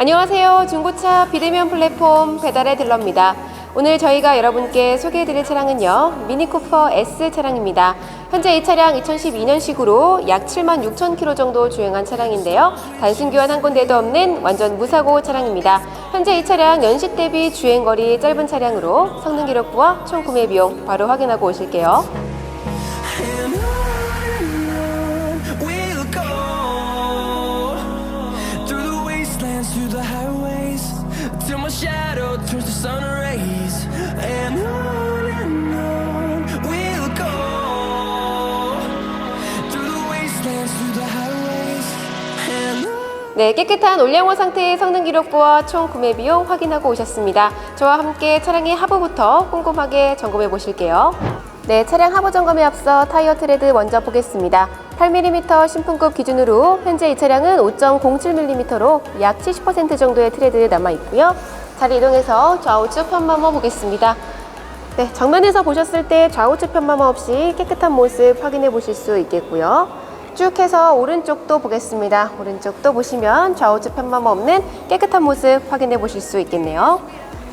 안녕하세요. 중고차 비대면 플랫폼 배달의 딜러입니다. 오늘 저희가 여러분께 소개해드릴 차량은요. 미니쿠퍼 S 차량입니다. 현재 이 차량 2012년식으로 약 7만 6천 킬로 정도 주행한 차량인데요. 단순 교환 한 군데도 없는 완전 무사고 차량입니다. 현재 이 차량 연식 대비 주행거리 짧은 차량으로 성능 기록부와 총 구매 비용 바로 확인하고 오실게요. 네, 깨끗한 올량호 상태의 성능 기록부와 총 구매 비용 확인하고 오셨습니다. 저와 함께 차량의 하부부터 꼼꼼하게 점검해 보실게요. 네, 차량 하부 점검에 앞서 타이어 트레드 먼저 보겠습니다. 8mm 신품급 기준으로 현재 이 차량은 5.07mm로 약 70% 정도의 트레드 남아 있고요. 자리 이동해서 좌우측 편마모 보겠습니다. 네, 정면에서 보셨을 때 좌우측 편마모 없이 깨끗한 모습 확인해 보실 수 있겠고요. 쭉 해서 오른쪽도 보겠습니다. 오른쪽도 보시면 좌우측 편마모 없는 깨끗한 모습 확인해 보실 수 있겠네요.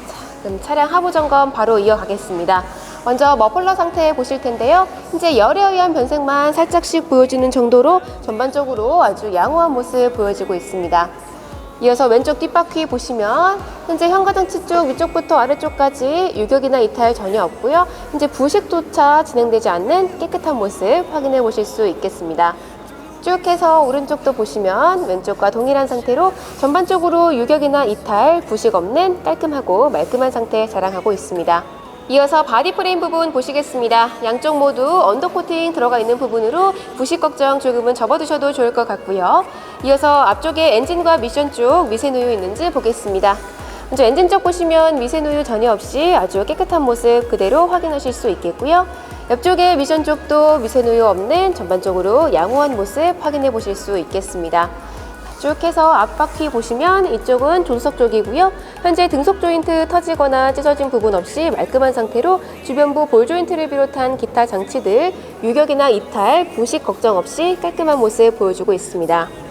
자, 그럼 차량 하부 점검 바로 이어가겠습니다. 먼저 머플러 상태 보실 텐데요. 현재 열에 의한 변색만 살짝씩 보여지는 정도로 전반적으로 아주 양호한 모습 보여지고 있습니다. 이어서 왼쪽 뒷바퀴 보시면 현재 현가장치 쪽 위쪽부터 아래쪽까지 유격이나 이탈 전혀 없고요. 현재 부식조차 진행되지 않는 깨끗한 모습 확인해 보실 수 있겠습니다. 쭉 해서 오른쪽도 보시면 왼쪽과 동일한 상태로 전반적으로 유격이나 이탈, 부식 없는 깔끔하고 말끔한 상태 자랑하고 있습니다. 이어서 바디 프레임 부분 보시겠습니다. 양쪽 모두 언더 코팅 들어가 있는 부분으로 부식 걱정 조금은 접어두셔도 좋을 것 같고요. 이어서 앞쪽에 엔진과 미션 쪽 미세누유 있는지 보겠습니다. 먼저 엔진 쪽 보시면 미세누유 전혀 없이 아주 깨끗한 모습 그대로 확인하실 수 있겠고요. 옆쪽에 미션 쪽도 미세누유 없는 전반적으로 양호한 모습 확인해 보실 수 있겠습니다. 쭉 해서 앞바퀴 보시면 이쪽은 존석 쪽이고요. 현재 등속 조인트 터지거나 찢어진 부분 없이 말끔한 상태로 주변부 볼 조인트를 비롯한 기타 장치들 유격이나 이탈, 부식 걱정 없이 깔끔한 모습 보여주고 있습니다.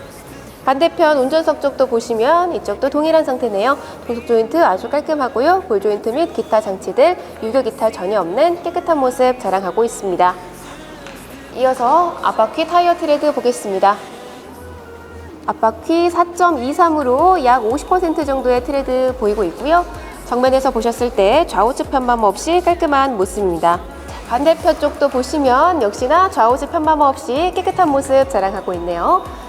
반대편 운전석 쪽도 보시면 이쪽도 동일한 상태네요. 동속 조인트 아주 깔끔하고요. 볼 조인트 및 기타 장치들 유격 이탈 전혀 없는 깨끗한 모습 자랑하고 있습니다. 이어서 앞바퀴 타이어 트레드 보겠습니다. 앞바퀴 4.23으로 약 50% 정도의 트레드 보이고 있고요. 정면에서 보셨을 때 좌우측 편마모 없이 깔끔한 모습입니다. 반대편 쪽도 보시면 역시나 좌우측 편마모 없이 깨끗한 모습 자랑하고 있네요.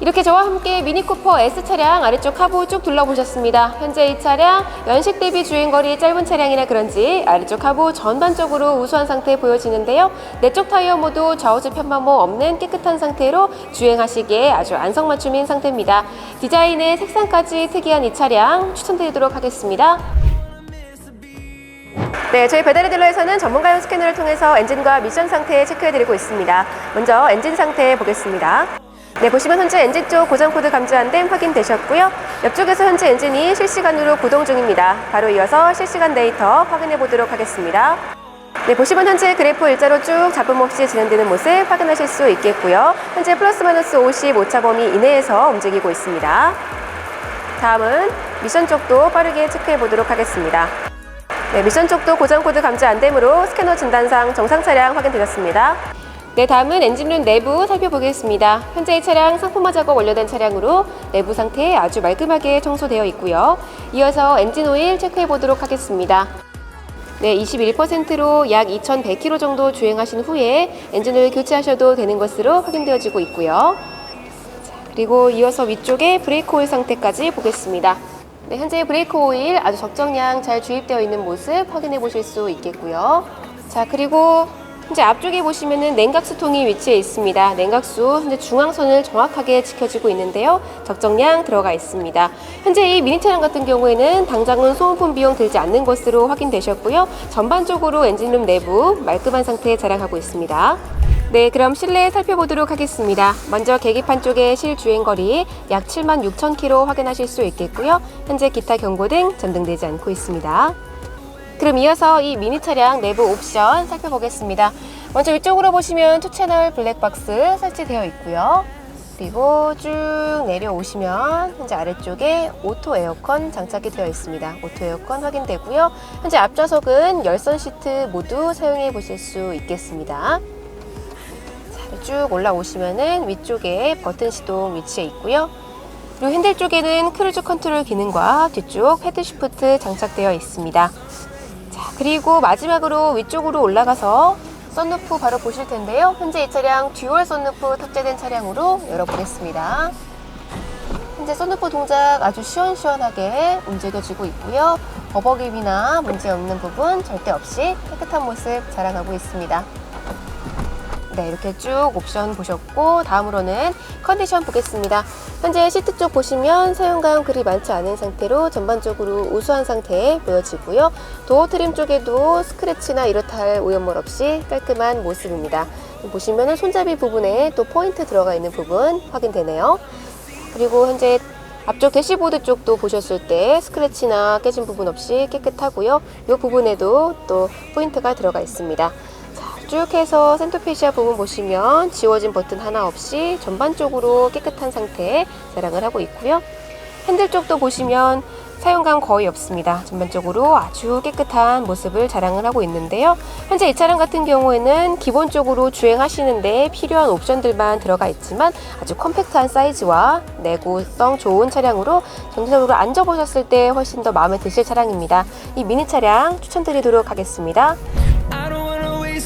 이렇게 저와 함께 미니쿠퍼 S 차량 아래쪽 하부 쭉 둘러보셨습니다. 현재 이 차량 연식 대비 주행거리 짧은 차량이라 그런지 아래쪽 하부 전반적으로 우수한 상태 보여지는데요. 내쪽 타이어 모두 좌우측 편마모 없는 깨끗한 상태로 주행하시기에 아주 안성맞춤인 상태입니다. 디자인의 색상까지 특이한 이 차량 추천드리도록 하겠습니다. 네, 저희 배달의 딜러에서는 전문가용 스캐너를 통해서 엔진과 미션 상태 체크해드리고 있습니다. 먼저 엔진 상태 보겠습니다. 네, 보시면 현재 엔진 쪽 고장 코드 감지 안 됨 확인되셨고요. 옆쪽에서 현재 엔진이 실시간으로 구동 중입니다. 바로 이어서 실시간 데이터 확인해 보도록 하겠습니다. 네, 보시면 현재 그래프 일자로 쭉 잡음 없이 진행되는 모습 확인하실 수 있겠고요. 현재 플러스 마이너스 50 오차 범위 이내에서 움직이고 있습니다. 다음은 미션 쪽도 빠르게 체크해 보도록 하겠습니다. 네, 미션 쪽도 고장 코드 감지 안 되므로 스캐너 진단상 정상 차량 확인되셨습니다. 네, 다음은 엔진룸 내부 살펴보겠습니다. 현재 이 차량 상품화 작업 완료된 차량으로 내부 상태 아주 말끔하게 청소되어 있고요. 이어서 엔진 오일 체크해 보도록 하겠습니다. 네, 21%로 약 2,100km 정도 주행하신 후에 엔진을 교체하셔도 되는 것으로 확인되어지고 있고요. 자, 그리고 이어서 위쪽에 브레이크 오일 상태까지 보겠습니다. 네, 현재 브레이크 오일 아주 적정량 잘 주입되어 있는 모습 확인해 보실 수 있겠고요. 자, 그리고 현재 앞쪽에 보시면은 냉각수통이 위치해 있습니다. 냉각수 현재 중앙선을 정확하게 지켜주고 있는데요. 적정량 들어가 있습니다. 현재 이 미니 차량 같은 경우에는 당장은 소모품 비용 들지 않는 것으로 확인되셨고요. 전반적으로 엔진룸 내부 말끔한 상태 자랑하고 있습니다. 네, 그럼 실내 살펴보도록 하겠습니다. 먼저 계기판 쪽의 실주행거리 약 7만 6천 킬로 확인하실 수 있겠고요. 현재 기타 경고등 전등되지 않고 있습니다. 그럼 이어서 이 미니 차량 내부 옵션 살펴보겠습니다. 먼저 위쪽으로 보시면 투 채널 블랙박스 설치되어 있고요. 그리고 쭉 내려오시면 현재 아래쪽에 오토 에어컨 장착이 되어 있습니다. 오토 에어컨 확인되고요. 현재 앞좌석은 열선 시트 모두 사용해 보실 수 있겠습니다. 자, 쭉 올라오시면은 위쪽에 버튼 시동 위치해 있고요. 그리고 핸들 쪽에는 크루즈 컨트롤 기능과 뒤쪽 헤드 시프트 장착되어 있습니다. 자, 그리고 마지막으로 위쪽으로 올라가서 썬루프 바로 보실 텐데요. 현재 이 차량 듀얼 썬루프 탑재된 차량으로 열어보겠습니다. 현재 썬루프 동작 아주 시원시원하게 움직여지고 있고요. 버벅임이나 문제없는 부분 절대 없이 깨끗한 모습 자랑하고 있습니다. 네, 이렇게 쭉 옵션 보셨고 다음으로는 컨디션 보겠습니다. 현재 시트 쪽 보시면 사용감 그리 많지 않은 상태로 전반적으로 우수한 상태에 보여지고요. 도어 트림 쪽에도 스크래치나 이렇다 할 오염물 없이 깔끔한 모습입니다. 보시면 손잡이 부분에 또 포인트 들어가 있는 부분 확인되네요. 그리고 현재 앞쪽 대시보드 쪽도 보셨을 때 스크래치나 깨진 부분 없이 깨끗하고요. 이 부분에도 또 포인트가 들어가 있습니다. 자, 쭉 해서 센터페시아 부분 보시면 지워진 버튼 하나 없이 전반적으로 깨끗한 상태에 자랑을 하고 있고요. 핸들 쪽도 보시면 사용감 거의 없습니다. 전반적으로 아주 깨끗한 모습을 자랑을 하고 있는데요. 현재 이 차량 같은 경우에는 기본적으로 주행하시는데 필요한 옵션들만 들어가 있지만 아주 컴팩트한 사이즈와 내구성 좋은 차량으로 전체적으로 앉아보셨을 때 훨씬 더 마음에 드실 차량입니다. 이 미니 차량 추천드리도록 하겠습니다.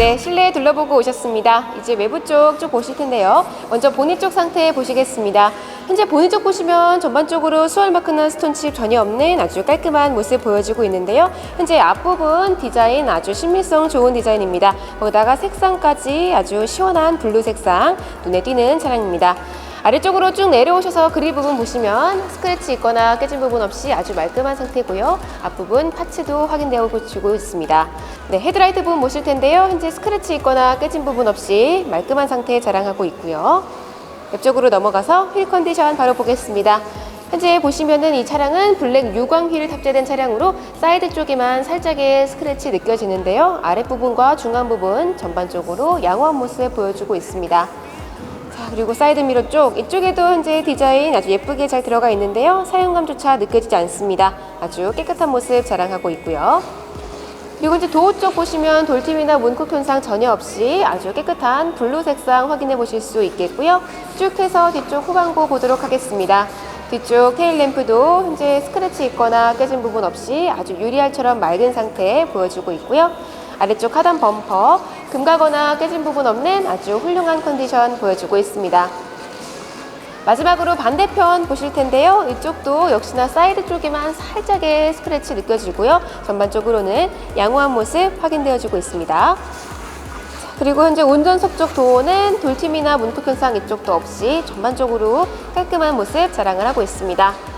네, 실내 둘러보고 오셨습니다. 이제 외부 쪽쭉 보실 텐데요. 먼저 보닛 쪽 상태 보시겠습니다. 현재 보닛 쪽 보시면 전반적으로 수월 마크나 스톤칩 전혀 없는 아주 깔끔한 모습 보여지고 있는데요. 현재 앞부분 디자인 아주 신미성 좋은 디자인입니다. 거기다가 색상까지 아주 시원한 블루 색상 눈에 띄는 차량입니다. 아래쪽으로 쭉 내려오셔서 그릴 부분 보시면 스크래치 있거나 깨진 부분 없이 아주 말끔한 상태고요. 앞부분 파츠도 확인되고 주고 있습니다. 네, 헤드라이트 부분 보실 텐데요. 현재 스크래치 있거나 깨진 부분 없이 말끔한 상태 자랑하고 있고요. 옆쪽으로 넘어가서 휠 컨디션 바로 보겠습니다. 현재 보시면은 이 차량은 블랙 유광 휠 탑재된 차량으로 사이드 쪽에만 살짝의 스크래치 느껴지는데요. 아랫부분과 중간 부분 전반적으로 양호한 모습 보여주고 있습니다. 자, 그리고 사이드 미러 쪽 이쪽에도 현재 디자인 아주 예쁘게 잘 들어가 있는데요. 사용감조차 느껴지지 않습니다. 아주 깨끗한 모습 자랑하고 있고요. 그리고 이제 도어 쪽 보시면 돌팀이나 문콕 현상 전혀 없이 아주 깨끗한 블루 색상 확인해 보실 수 있겠고요. 쭉 해서 뒤쪽 후방부 보도록 하겠습니다. 뒤쪽 테일 램프도 현재 스크래치 있거나 깨진 부분 없이 아주 유리알처럼 맑은 상태 보여주고 있고요. 아래쪽 하단 범퍼 금가거나 깨진 부분 없는 아주 훌륭한 컨디션 보여주고 있습니다. 마지막으로 반대편 보실 텐데요. 이쪽도 역시나 사이드 쪽에만 살짝의 스크래치 느껴지고요. 전반적으로는 양호한 모습 확인되어지고 있습니다. 자, 그리고 현재 운전석 쪽 도어는 돌팀이나 문콕 현상 이쪽도 없이 전반적으로 깔끔한 모습 자랑을 하고 있습니다.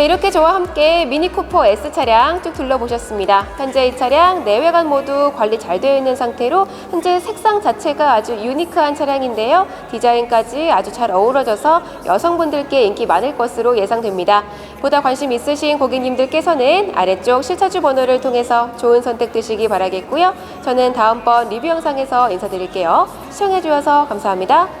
네, 이렇게 저와 함께 미니 쿠퍼 S 차량 쭉 둘러보셨습니다. 현재 이 차량 내외관 모두 관리 잘 되어 있는 상태로 현재 색상 자체가 아주 유니크한 차량인데요. 디자인까지 아주 잘 어우러져서 여성분들께 인기 많을 것으로 예상됩니다. 보다 관심 있으신 고객님들께서는 아래쪽 실차주 번호를 통해서 좋은 선택 드시기 바라겠고요. 저는 다음번 리뷰 영상에서 인사드릴게요. 시청해주셔서 감사합니다.